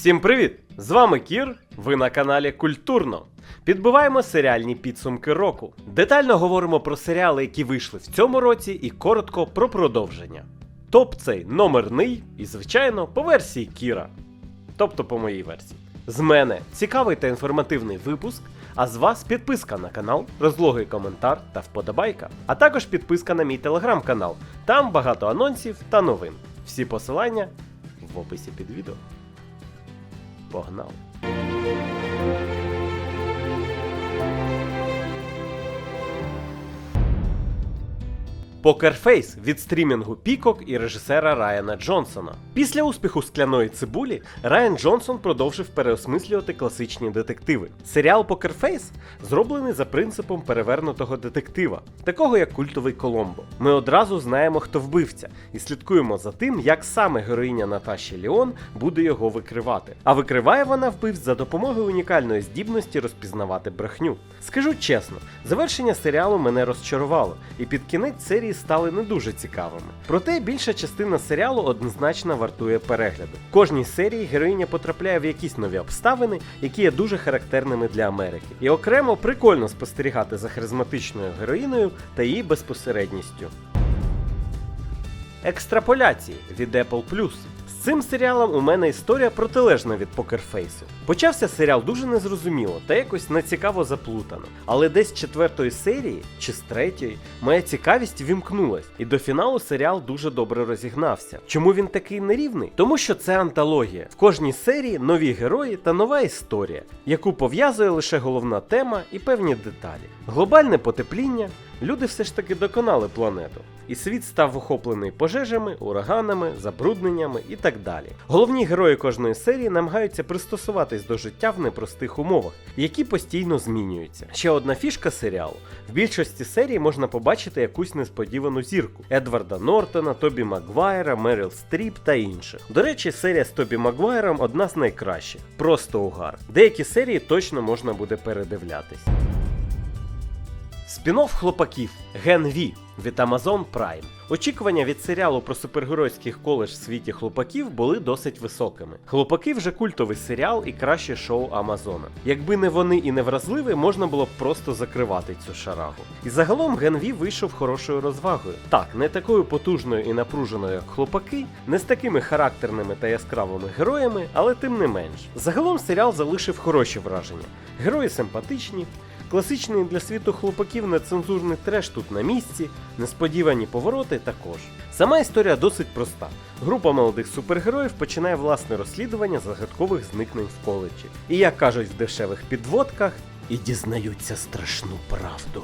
Всім привіт! З вами Кір. Ви на каналі Культурно. Підбиваємо серіальні підсумки року. Детально говоримо про серіали, які вийшли в цьому році, і коротко про продовження. Топ цей номерний і, звичайно, по версії Кіра. Тобто по моїй версії. З мене цікавий та інформативний випуск, а з вас підписка на канал, розлогий коментар та вподобайка, а також підписка на мій телеграм-канал. Там багато анонсів та новин. Всі посилання в описі під відео. Погнали! Покерфейс від стрімінгу Пікок і режисера Райана Джонсона. Після успіху скляної цибулі Райан Джонсон продовжив переосмислювати класичні детективи. Серіал Покерфейс зроблений за принципом перевернутого детектива, такого як культовий Коломбо. Ми одразу знаємо, хто вбивця, і слідкуємо за тим, як саме героїня Наташі Ліон буде його викривати. А викриває вона вбивць за допомогою унікальної здібності розпізнавати брехню. Скажу чесно, завершення серіалу мене розчарувало, і під кінець серії стали не дуже цікавими. Проте більша частина серіалу однозначно вартує перегляду. В кожній серії героїня потрапляє в якісь нові обставини, які є дуже характерними для Америки. І окремо прикольно спостерігати за харизматичною героїною та її безпосередністю. Екстраполяції від Apple З цим серіалом у мене історія протилежна від покерфейсу. Почався серіал дуже незрозуміло та якось нецікаво заплутано. Але десь з четвертої серії чи з третьої моя цікавість вімкнулась, і до фіналу серіал дуже добре розігнався. Чому він такий нерівний? Тому що це антологія. В кожній серії нові герої та нова історія, яку пов'язує лише головна тема і певні деталі. Глобальне потепління. Люди все ж таки доконали планету, і світ став охоплений пожежами, ураганами, забрудненнями і так далі. Головні герої кожної серії намагаються пристосуватись до життя в непростих умовах, які постійно змінюються. Ще одна фішка серіалу: в більшості серій можна побачити якусь несподівану зірку: Едварда Нортона, Тобі Магуайра, Меріл Стріп та інших. До речі, серія з Тобі Магуайром одна з найкращих, просто угар. Деякі серії точно можна буде передивлятись. Спін-офф хлопаків Ген Ві від Amazon Prime. Очікування від серіалу про супергеройських коледж в світі хлопаків були досить високими. Хлопаки вже культовий серіал і краще шоу Амазона. Якби не вони і не вразливі, можна було б просто закривати цю шарагу. І загалом Ген Ві вийшов хорошою розвагою. Так, не такою потужною і напруженою, як хлопаки, не з такими характерними та яскравими героями, але тим не менш. Загалом серіал залишив хороші враження. Герої симпатичні. Класичний для світу хлопаків нецензурний треш тут на місці, несподівані повороти також. Сама історія досить проста. Група молодих супергероїв починає власне розслідування загадкових зникнень в коледжі. І як кажуть в дешевих підводках, і дізнаються страшну правду.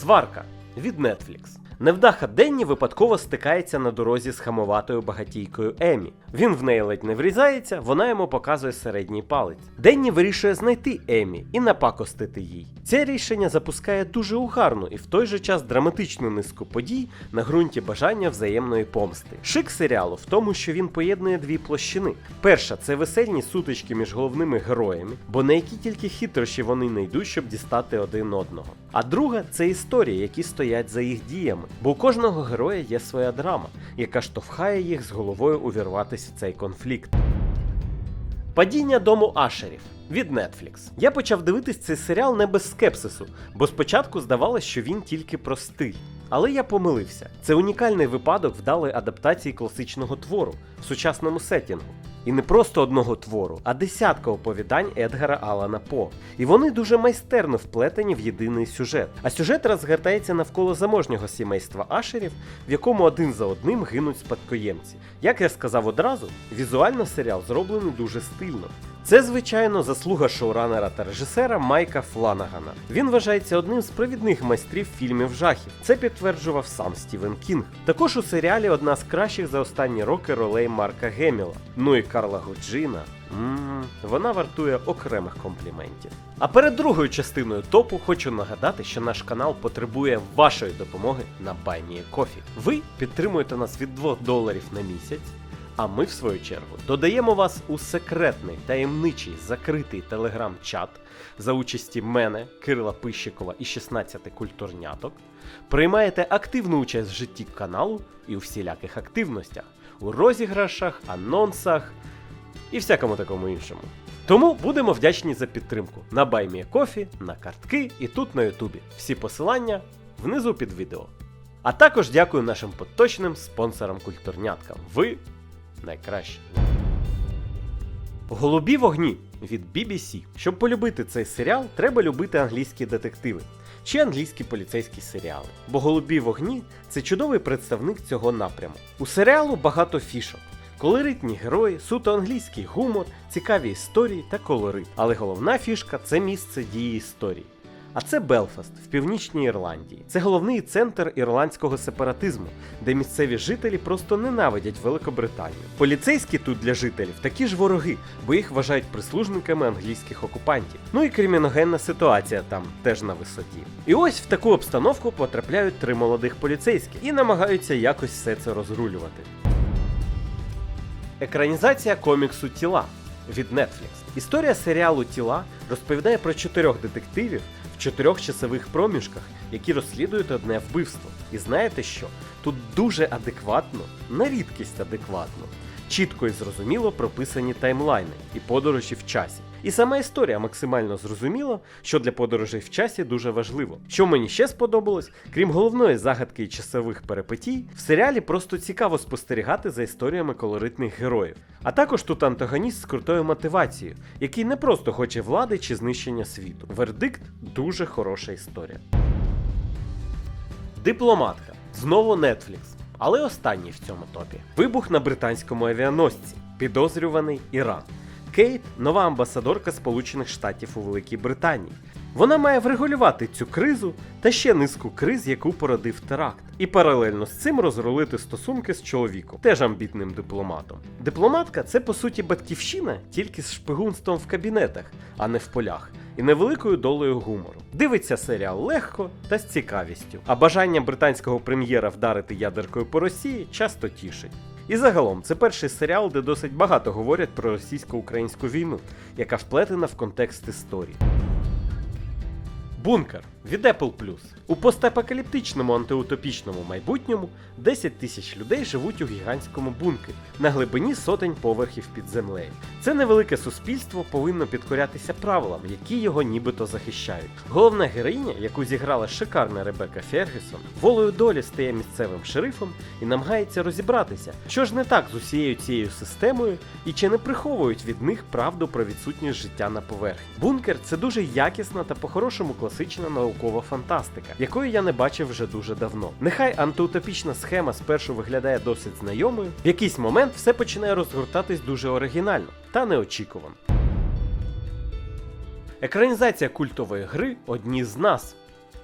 Сварка від Netflix. Невдаха Денні випадково стикається на дорозі з хамоватою багатійкою Емі. Він в неї ледь не врізається, вона йому показує середній палець. Денні вирішує знайти Емі і напакостити їй. Це рішення запускає дуже угарну і в той же час драматичну низку подій на ґрунті бажання взаємної помсти. Шик серіалу в тому, що він поєднує дві площини. Перша це весельні сутички між головними героями, бо на які тільки хитрощі вони не йдуть, щоб дістати один одного. А друга це історії, які стоять за їх діями. Бо у кожного героя є своя драма, яка штовхає їх з головою увірватися в цей конфлікт. Падіння дому Ашерів від Netflix. Я почав дивитись цей серіал не без скепсису, бо спочатку здавалося, що він тільки про стиль. Але я помилився. Це унікальний випадок вдалої адаптації класичного твору в сучасному сетінгу. І не просто одного твору, а десятка оповідань Едгара Алана По. І вони дуже майстерно вплетені в єдиний сюжет. А сюжет розгортається навколо заможнього сімейства Ашерів, в якому один за одним гинуть спадкоємці. Як я сказав одразу, візуально серіал зроблений дуже стильно. Це, звичайно, заслуга шоуранера та режисера Майка Фланагана. Він вважається одним з провідних майстрів фільмів жахів. Це підтверджував сам Стівен Кінг. Також у серіалі одна з кращих за останні роки ролей Марка Геміла. Ну і Карла Гуджина. Ммм, вона вартує окремих компліментів. А перед другою частиною топу хочу нагадати, що наш канал потребує вашої допомоги на BuyMeACoffee. Ви підтримуєте нас від 2 доларів на місяць. А ми, в свою чергу, додаємо вас у секретний таємничий закритий телеграм-чат за участі мене, Кирила Пищикова і 16 культурняток. Приймаєте активну участь в житті каналу і у всіляких активностях, у розіграшах, анонсах, і всякому такому іншому. Тому будемо вдячні за підтримку на BuyMeACoffee, на картки і тут на Ютубі. Всі посилання внизу під відео. А також дякую нашим поточним спонсорам культурняткам. Ви найкращі. Голубі вогні від BBC. Щоб полюбити цей серіал, треба любити англійські детективи чи англійські поліцейські серіали. Бо голубі вогні це чудовий представник цього напряму. У серіалу багато фішок. Колоритні герої, суто англійський гумор, цікаві історії та колорит. Але головна фішка це місце дії історії. А це Белфаст в північній Ірландії. Це головний центр ірландського сепаратизму, де місцеві жителі просто ненавидять Великобританію. Поліцейські тут для жителів такі ж вороги, бо їх вважають прислужниками англійських окупантів. Ну і криміногенна ситуація там теж на висоті. І ось в таку обстановку потрапляють три молодих поліцейські і намагаються якось все це розрулювати. Екранізація коміксу Тіла від Netflix. Історія серіалу Тіла розповідає про чотирьох детективів в чотирьох часових проміжках, які розслідують одне вбивство. І знаєте що? Тут дуже адекватно, на рідкість адекватно, чітко і зрозуміло прописані таймлайни і подорожі в часі. І сама історія максимально зрозуміла, що для подорожей в часі дуже важливо. Що мені ще сподобалось, крім головної загадки і часових перипетій, в серіалі просто цікаво спостерігати за історіями колоритних героїв. А також тут антагоніст з крутою мотивацією, який не просто хоче влади чи знищення світу. Вердикт дуже хороша історія. Дипломатка. Знову Netflix. Але останній в цьому топі. Вибух на британському авіаносці. Підозрюваний Іран. Кейт нова амбасадорка Сполучених Штатів у Великій Британії. Вона має врегулювати цю кризу та ще низку криз, яку породив теракт, і паралельно з цим розрулити стосунки з чоловіком, теж амбітним дипломатом. Дипломатка це по суті батьківщина, тільки з шпигунством в кабінетах, а не в полях, і невеликою долею гумору. Дивиться серіал легко та з цікавістю, а бажання британського прем'єра вдарити ядеркою по Росії часто тішить. І загалом, це перший серіал, де досить багато говорять про російсько-українську війну, яка вплетена в контекст історії. Бункер від Apple Plus. У постапокаліптичному антиутопічному майбутньому 10 тисяч людей живуть у гігантському бункері на глибині сотень поверхів під землею. Це невелике суспільство повинно підкорятися правилам, які його нібито захищають. Головна героїня, яку зіграла шикарна Ребека Фергюсон, волею долі стає місцевим шерифом і намагається розібратися, що ж не так з усією цією системою і чи не приховують від них правду про відсутність життя на поверхні. Бункер це дуже якісна та по-хорошому класична наукова фантастика, якої я не бачив вже дуже давно. Нехай антиутопічна схема спершу виглядає досить знайомою, в якийсь момент все починає розгортатись дуже оригінально та неочікувано. Екранізація культової гри Одні з нас.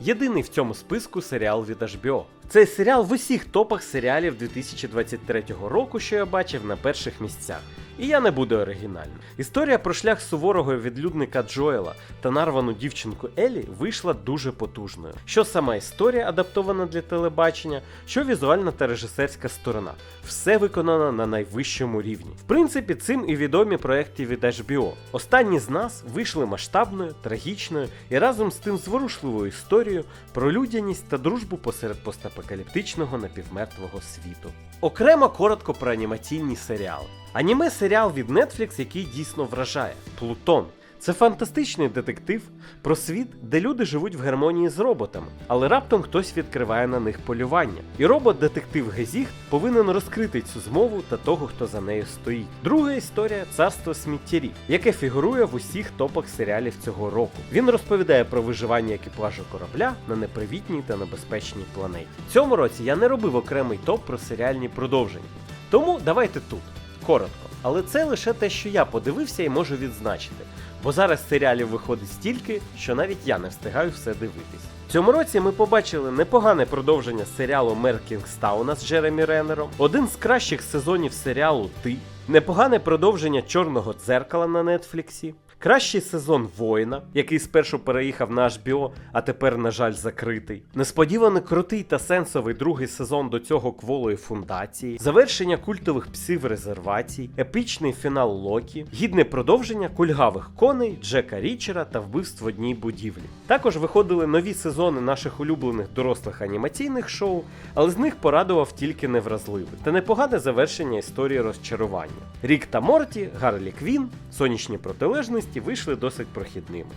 Єдиний в цьому списку серіал від HBO. Цей серіал в усіх топах серіалів 2023 року, що я бачив на перших місцях. І я не буду оригінальним. Історія про шлях суворого відлюдника Джоела та нарвану дівчинку Елі вийшла дуже потужною. Що сама історія адаптована для телебачення, що візуальна та режисерська сторона. Все виконано на найвищому рівні. В принципі, цим і відомі проекти від HBO. Останні з нас вийшли масштабною, трагічною і разом з тим зворушливою історією про людяність та дружбу посеред постапокаліптичного напівмертвого світу. Окремо коротко про анімаційні серіали. Аніме серіал від Netflix, який дійсно вражає Плутон. Це фантастичний детектив про світ, де люди живуть в гармонії з роботами, але раптом хтось відкриває на них полювання. І робот-детектив Гезіг повинен розкрити цю змову та того, хто за нею стоїть. Друга історія царство сміттярів, яке фігурує в усіх топах серіалів цього року. Він розповідає про виживання екіпажу корабля на непривітній та небезпечній планеті. Цьому році я не робив окремий топ про серіальні продовження. Тому давайте тут коротко. Але це лише те, що я подивився і можу відзначити. Бо зараз серіалів виходить стільки, що навіть я не встигаю все дивитись. Цьому році ми побачили непогане продовження серіалу Мер Кінгстауна з Джеремі Реннером, один з кращих сезонів серіалу Ти, непогане продовження Чорного дзеркала на Нетфліксі, кращий сезон Воїна, який спершу переїхав на HBO, а тепер, на жаль, закритий. Несподівано крутий та сенсовий другий сезон до цього кволої фундації, завершення культових псів резервацій, епічний фінал Локі, гідне продовження кульгавих коней, Джека Річера та вбивств в одній будівлі. Також виходили нові сезони наших улюблених дорослих анімаційних шоу, але з них порадував тільки невразливий та непогане завершення історії розчарування. Рік та Морті, Гарлі Квін, сонячні протилежності вийшли досить прохідними.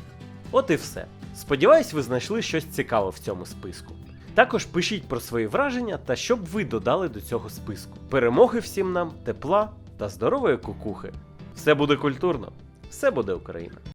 От і все. Сподіваюсь, ви знайшли щось цікаве в цьому списку. Також пишіть про свої враження та що б ви додали до цього списку. Перемоги всім нам, тепла та здорової кукухи. Все буде культурно, все буде Україна.